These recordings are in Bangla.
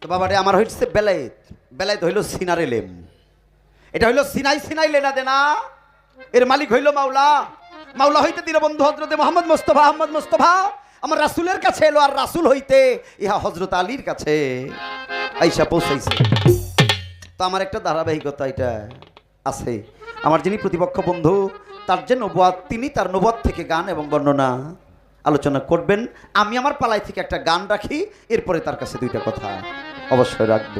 তো বাবারে, আমার হইছে বেলায়েত। বেলায়েত হইল সিনারে লেম। এটা হইল সিনাই সিনাই লেনা দেনা। এর মালিক হইল মাওলা। মাওলা হইতে দিল বন্ধু হজরতে মোহাম্মদ মোস্তফা, আহমদ মোস্তফা। আমার রাসুলের কাছে এলো, আর রাসুল হইতে ইহা হজরত আলীর কাছে আইসা পৌঁছাইছে। তো আমার একটা ধারাবাহিকতা এটা আছে। আমার যিনি প্রতিপক্ষ বন্ধু, তার যে নবাদ তিনি তার নবাদ থেকে গান এবং বর্ণনা। আলোচনা করবেন। আমি আমার পালাই থেকে একটা গান রাখি, এরপরে তার কাছে দুইটা কথা অবশ্যই রাখব।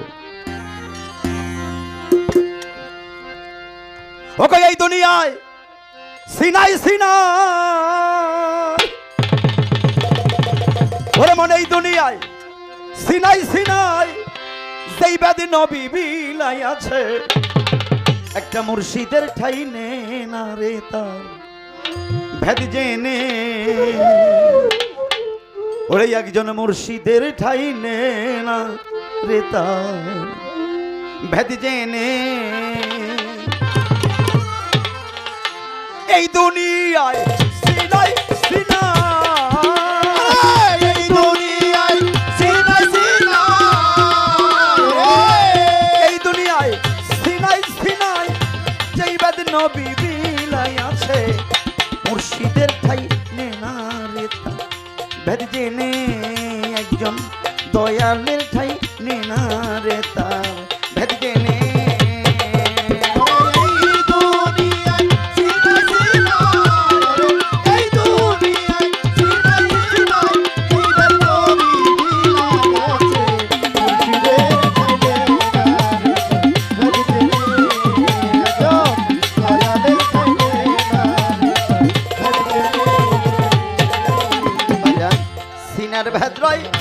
ওকে, এই দুনিয়ায় সিনাই সিনাই। ওরে মনে, এই দুনিয়ায় সিনাই সিনাই, যেই ব্যাধি নবী বিলাই আছে একটা মুর্শিদের ঠাই নে না রে তার। ভেদ জেনে। ওরে একজন মুর্শিদের ঠাই নে না রে তার ভেদ জেনে। এই দুনিয়ায় সিনাই সিনাই এই ভেদ একজন দয়ালের ঠাই নে রে তা সিনার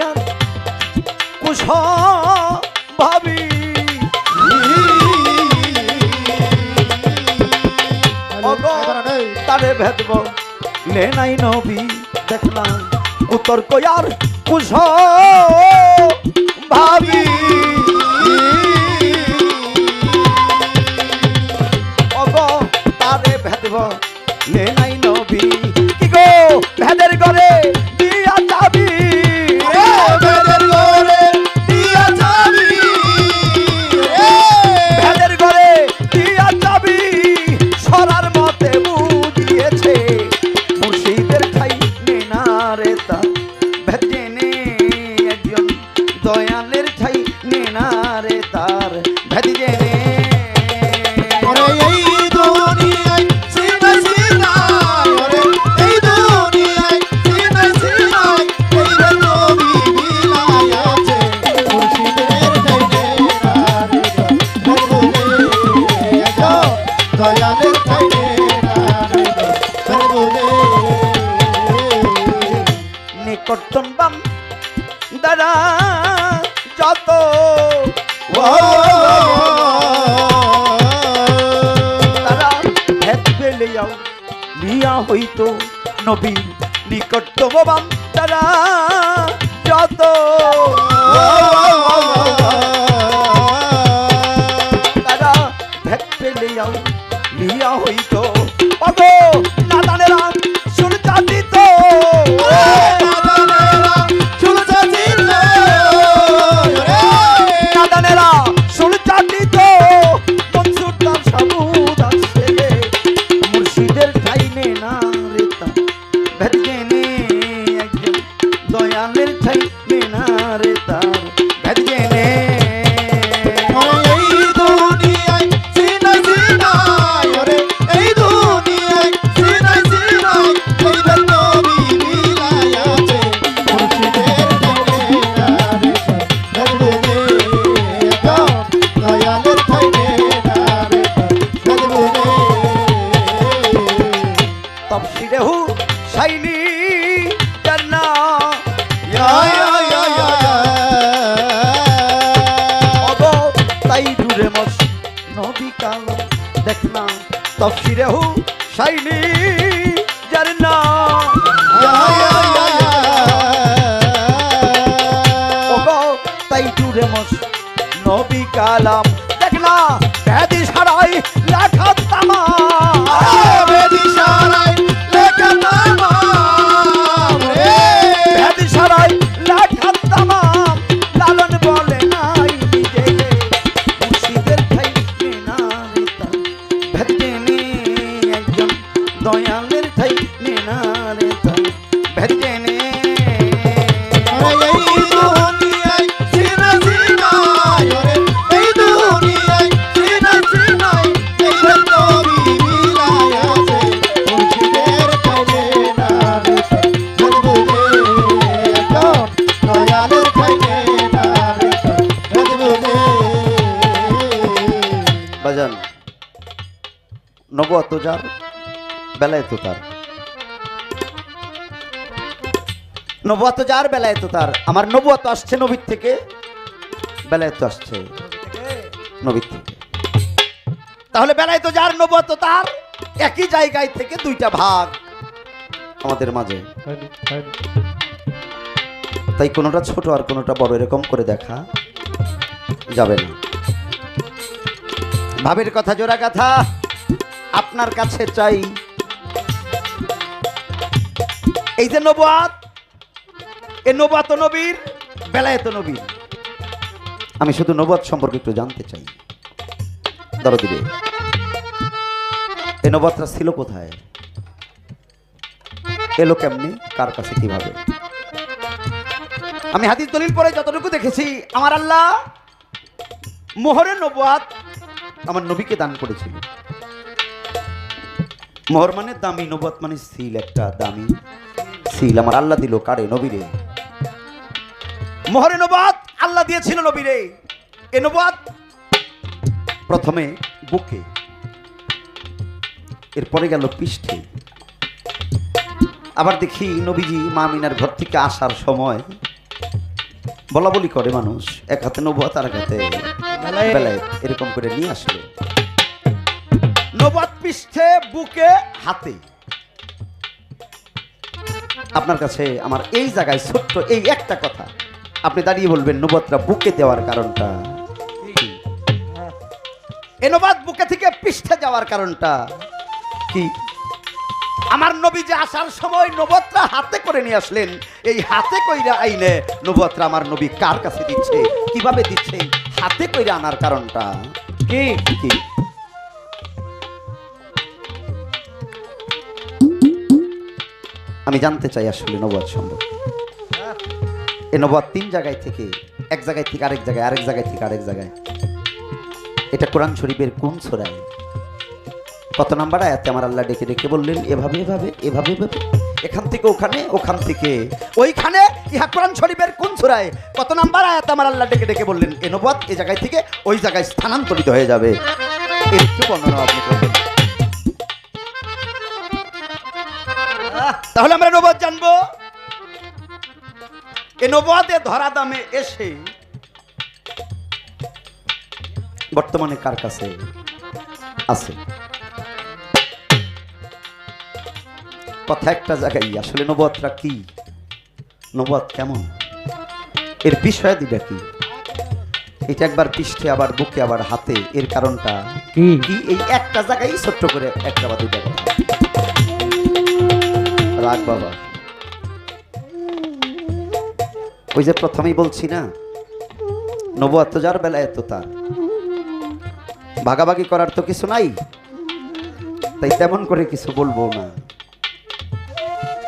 আর কুশ ভাবি তারে ভেদব লে নাই নবী দেখলাম উত্তর কয়ার কুশ ভাবি নিকটন বাম দাদা, যত তারা ভেদ পেলে যাও বিয়া হইতো নবী নিকটতম বাম তারা যত তফসিরে হু শাইনি যার তাই জুড়ে মস নবী কালাম। বেলায় তো তার। নবত যার বেলায় তো তার। আমার নবত আসছে নবীর থেকে। বেলায় তো আসছে নবীর থেকে। তাহলে বেলায় তো যার নবত তার। একই জায়গায় থেকে দুইটা ভাগ আমাদের মাঝে। তাই কোনোটা ছোট আর কোনোটা বড় এরকম করে দেখা যাবে না। ভাবের কথা জোড়া কথা আপনার কাছে চাই এই যে নবাত, এ নবাত নবীর, বেলায়েত নবীর। আমি শুধু নবাত সম্পর্কে একটু জানতে চাই। ধরো দিবে। এ নবাতটা ছিল কোথায়? এলো কেমনি? কার কাছে, কীভাবে? আমি হাদিস দলিল পরে যতটুকু দেখেছি, আমার আল্লাহ মোহরে নবাত আমার নবীকে দান করেছিল। মোহর মানে দামি, নবত মানে সিল, একটা দামি সিল আমার আল্লাহ দিল কারে নবীরে? মোহরে নবাত আল্লাহ দিয়েছিল নবীরে। এ নবাত প্রথমে বুকে এরপরে গেল পৃষ্ঠে। আবার দেখি নবীজি মা মিনার ঘর থেকে আসার সময় বলা বলি করে মানুষ এক হাতে নবুয়াত আর এক হাতে বেলায় এরকম করে নিয়ে আসলো। নবাত পৃষ্ঠে বুকে হাতে। আপনার কাছে আমার এই জায়গায় ছোট্ট এই একটা কথা। আপনি দাঁড়িয়ে বলবেন নবতরা বুকে দেওয়ার কারণটা কি? এ নবাত বুকে থেকে পৃষ্ঠে যাওয়ার কারণটা কি? আমার নবী যে আসার সময় নবতরা হাতে করে নিয়ে আসলেন, এই হাতে কইরা আইনে নবতরা আমার নবী কার কাছে দিচ্ছে, কীভাবে দিচ্ছে, হাতে কইরা আনার কারণটা কি? কি? আমি জানতে চাই আসলে নবাদ সম্পর্কে। এ নবাদ তিন জায়গায় থেকে, এক জায়গায় থেকে আরেক জায়গায় আরেক জায়গায় থেকে আরেক জায়গায়। এটা কোরআন শরীফের কোন সোরায় কত নাম্বার আয়াতে? আমার আল্লাহ ডেকে ডেকে বললেন, এভাবে এভাবে এভাবে এভাবে। এখান থেকে ওখানে, ওখান থেকে। ওইখানে ইহা কোরআন শরীফের কোন সুরায়? কত নাম্বার আয়াতে? আমার আল্লাহ ডেকে ডেকে বললেন, এ নবাদ এই জায়গায় থেকে ওই জায়গায় স্থানান্তরিত হয়ে যাবে। এর একটু বর্ণনা আপনি করবেন। তাহলে আমরা নবাদ জানব? এ নবাদে ধরা দামে এসে বর্তমানে কার কাছে আছে? কথা একটা জায়গায় আসলে নবতরা কি? নবত কেমন? এর বিষয় দিটা কি? এটা একবার পৃষ্ঠে আবার বুকে আবার হাতে এর কারণটা কি? এই একটা জায়গায় ছোট্ট করে একটা বা দুইটা কথা। রাগ বাবা। ওই যে প্রথমেই বলছি না নবত যার বেলা এত তার। ভাগাভাগি করার তো কিছু নাই, তাই তেমন করে কিছু বলব না।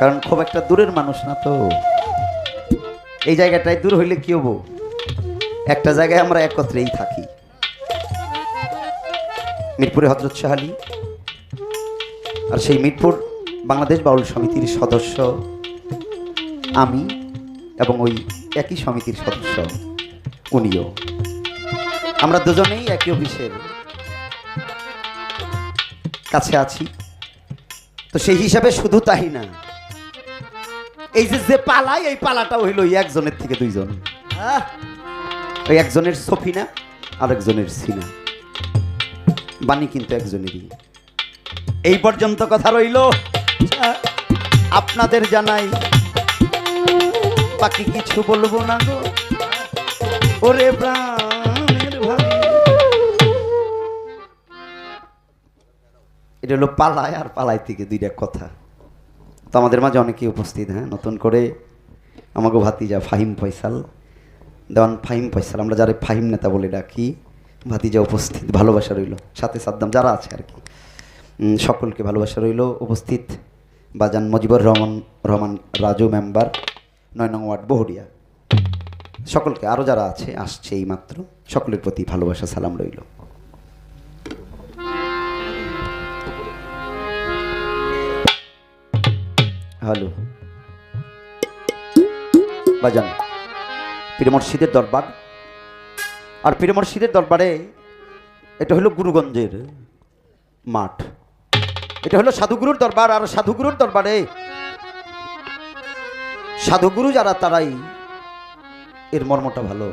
কারণ খুব একটা দূরের মানুষ না তো। এই জায়গাটায় দূর হইলে কি হব? একটা জায়গায় আমরা একত্রেই থাকি। মিরপুরে হজরত শাহালি আর সেই মিরপুর বাংলাদেশ বাউল সমিতির সদস্য, আমি এবং ওই একই সমিতির সদস্য, উনিও। আমরা দুজনেই একই অফিসের কাছে আছি। তো সেই হিসাবে শুধু তাই না, এই যে যে পালায় এই পালাটা হইল একজনের থেকে দুইজন। ওই একজনের সফিনা আর একজনের সিনা। বাণী কিন্তু একজনেরই। এই পর্যন্ত কথা রইল। আপনাদের জানাই, বাকি কিছু বলব না গো? ওরে এটা হলো পালায় আর পালায় থেকে দুইটা কথা। তো আমাদের মাঝে অনেকেই উপস্থিত হ্যাঁ নতুন করে আমাকে ভাতিজা ফাহিম ফয়সাল, দেওয়ান ফাহিম ফয়সাল, আমরা যারা ফাহিম নেতা বলে ডাকি, ভাতিজা উপস্থিত, ভালোবাসা রইল, সাথে সাদ্দাম যারা আছে আর কি সকলকে ভালোবাসা রইল, উপস্থিত। বাজান মজিবুর রহমান রহমান রাজু মেম্বার, নয় নং ওয়ার্ড বহরিয়া সকলকে আরও যারা আছে, আসছে এই মাত্র, সকলের প্রতি ভালোবাসা, সালাম রইল। হ্যালো। বাজান পীর মসজিদের দরবার। আর পীর মসজিদের দরবারে এটা হলো গুরুগঞ্জের মাঠ। এটা হলো সাধুগুরুর দরবার, আর সাধুগুরুর দরবারে সাধুগুরু যারা, তারাই এর মর্মটা ভালো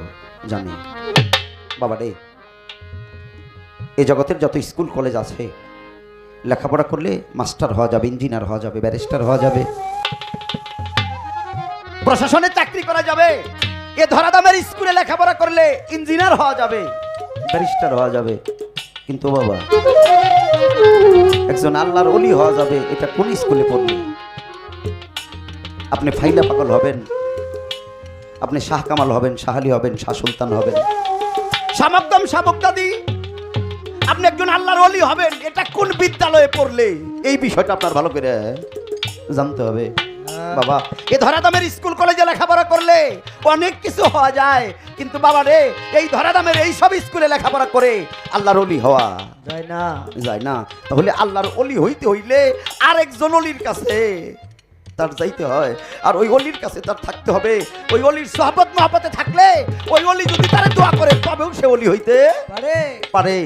জানে। বাবা রে, এ জগতের যত স্কুল, কলেজ আছে, লেখাপড়া করলে মাস্টার হওয়া যাবে, ইঞ্জিনিয়ার হওয়া যাবে, ব্যারিস্টার হওয়া যাবে, প্রশাসনে চাকরি করা যাবে, এ ধরাদামের স্কুলে লেখাপড়া করলে ইঞ্জিনিয়ার হওয়া যাবে, ব্যারিস্টার হওয়া যাবে। কিন্তু বাবা, একজন আল্লাহর অলি হওয়া যাবে, এটা কোন স্কুলে পড়বে? আপনি ফাইলা পাগল হবেন, আপনি শাহ কামাল হবেন শাহালি হবেন, শাহ সুলতান হবেন। সামকদম সামকদাদি আপনি একজন আল্লাহর অলি হবেন, এটা কোন বিদ্যালয়ে পড়লে? এই বিষয়টা আপনার ভালো করে জানতে হবে। বাবা এ ধরাদামের স্কুল কলেজে লেখাপড়া করলে অনেক কিছু হওয়া যায়। কিন্তু বাবা রে এই ধরাদামের এই সব স্কুলে লেখাপড়া করে আল্লাহর অলি হওয়া। যায় না। যায় না। তাহলে আল্লাহর অলি হইতে হইলে আরেকজন অলির কাছে তার যাইতে হয়। আর ওই অলির কাছে তার থাকতে হবে। ওই অলির সহবত মহাপতে থাকলে ওই অলি যদি তারা দোয়া করে তবেও সে অলি হইতে পারে। পারে।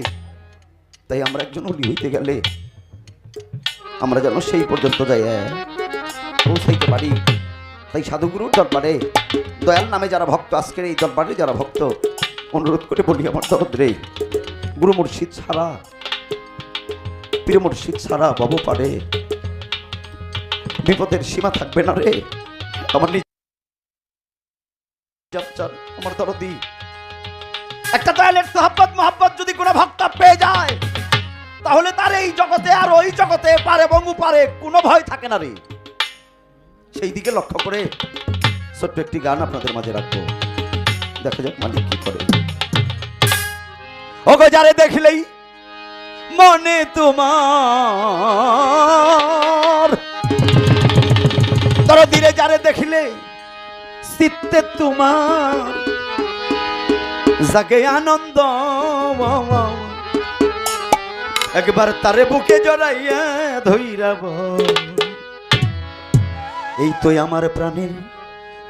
তাই আমরা একজন অলি হইতে গেলে আমরা যেন সেই পর্যন্ত যাই। পৌঁছাইতে পারি। তাই সাধুগুরুর দরবারে, দয়াল নামে যারা ভক্ত, আজকের এই দরবারে যারা ভক্ত, অনুরোধ করে বলি আমার দরদ রে গুরু মুর্শিদ ছাড়া, পীর মুর্শিদ ছাড়া বাবু পারে। বিপদের সীমা থাকবে না রে। আমার আমার দরদি। একটা দয়ালের সোহাব্বত মোহাব্বত যদি কোনো ভক্ত পেয়ে যায়, তাহলে তার এই জগতে আর ওই জগতে পারে বঙ্গু পারে কোনো ভয় থাকে না রে। সেই দিকে লক্ষ্য করে ছোট্ট একটি গান আপনাদের মাঝে রাখব। দেখা যাক মালিক কি করে। ওগো, যারে দেখলেই মনে তোমার। ধীরে যারে দেখলে চিত্তে তোমার। জাগে আনন্দ। একবার তারে বুকে জড়াইয়া ধৈরাব এই তো আমার প্রাণের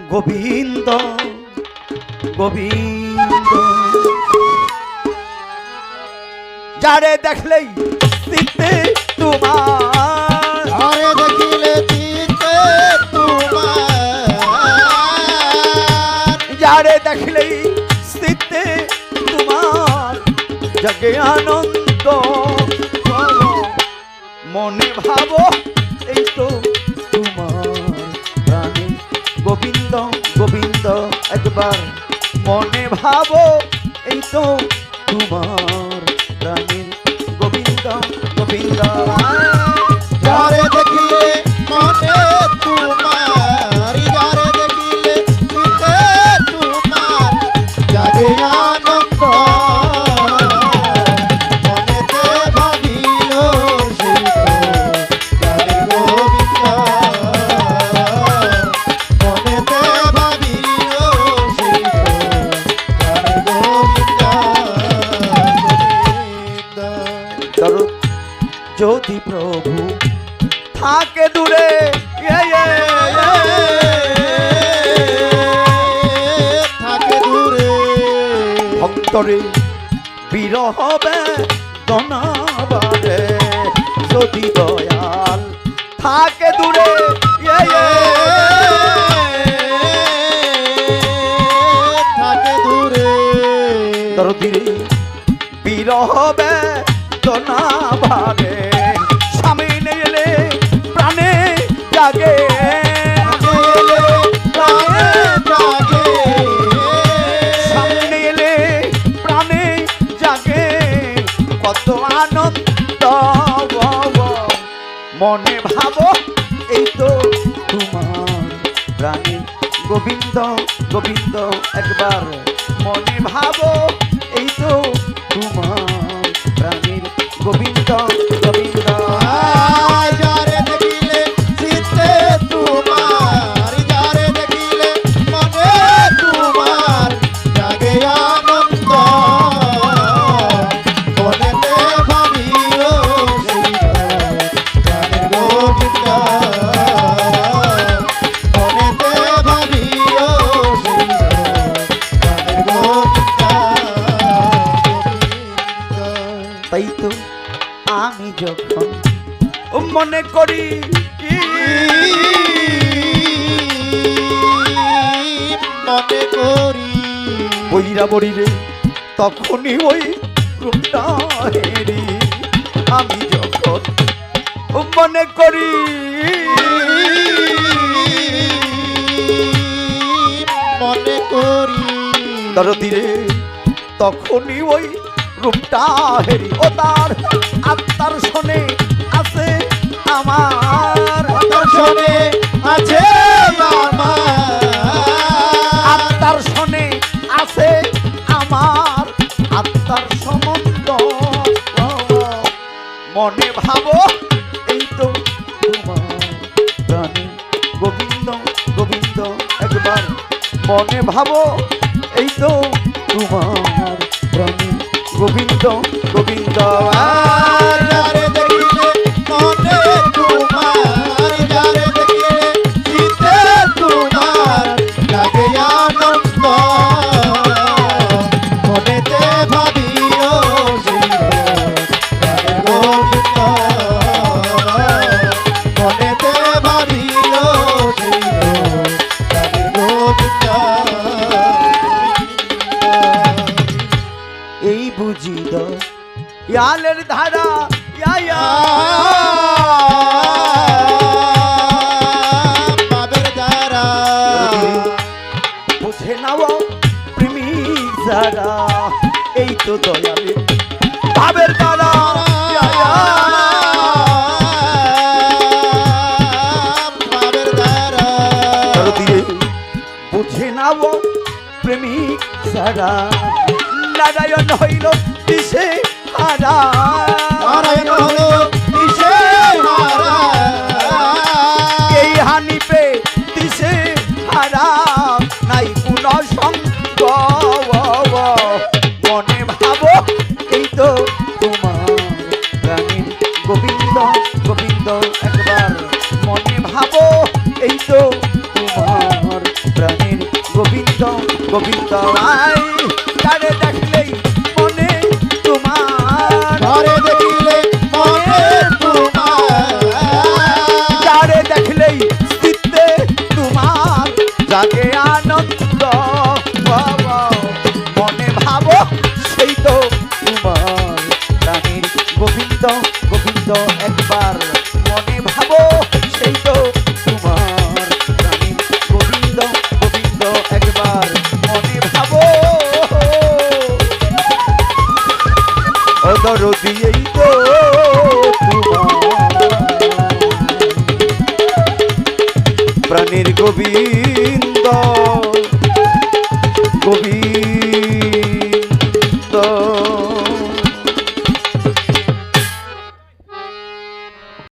গোবিন্দ গোবিন্দ। যারে দেখলেই চিত্তে তোমার। আরে দেখিলে চিতে তোমার। যারে দেখলেই স্থিতে তোমার। জগে আনন্দ মনে ভাবো গোবিন্দ গোবিন্দ একবার মনে ভাবো এই তো তোমার করে বিরহ বেদনাবারে যদি দয়াল থাকে দূরে থাকে দূরে দরদিরে বিরহ বেদনাবারে গোবিন্দ গোবিন্দ একবার মনে ভাবো। বইরা বড়িরে তখনই ওই আমি যখন মনে করি মনে করি। দরদিরে তখনই ওই রূপটা হেরি। ও তার আত্মার শোনে আছে আমার। শোনে আছে মনে ভাবো, এই তো গোবিন্দ গোবিন্দ, একবার মনে ভাবো, এই তো তোমার প্রাণী গোবিন্দ গোবিন্দ। আ ইয়ালের ধারা ইয়া পাবের ধারা। বুঝে নাও প্রেমিক ধারা এই তো দয়ালে। পাবের ধারা বুঝে নাও প্রেমিক সারা নারায়ণ হইল ला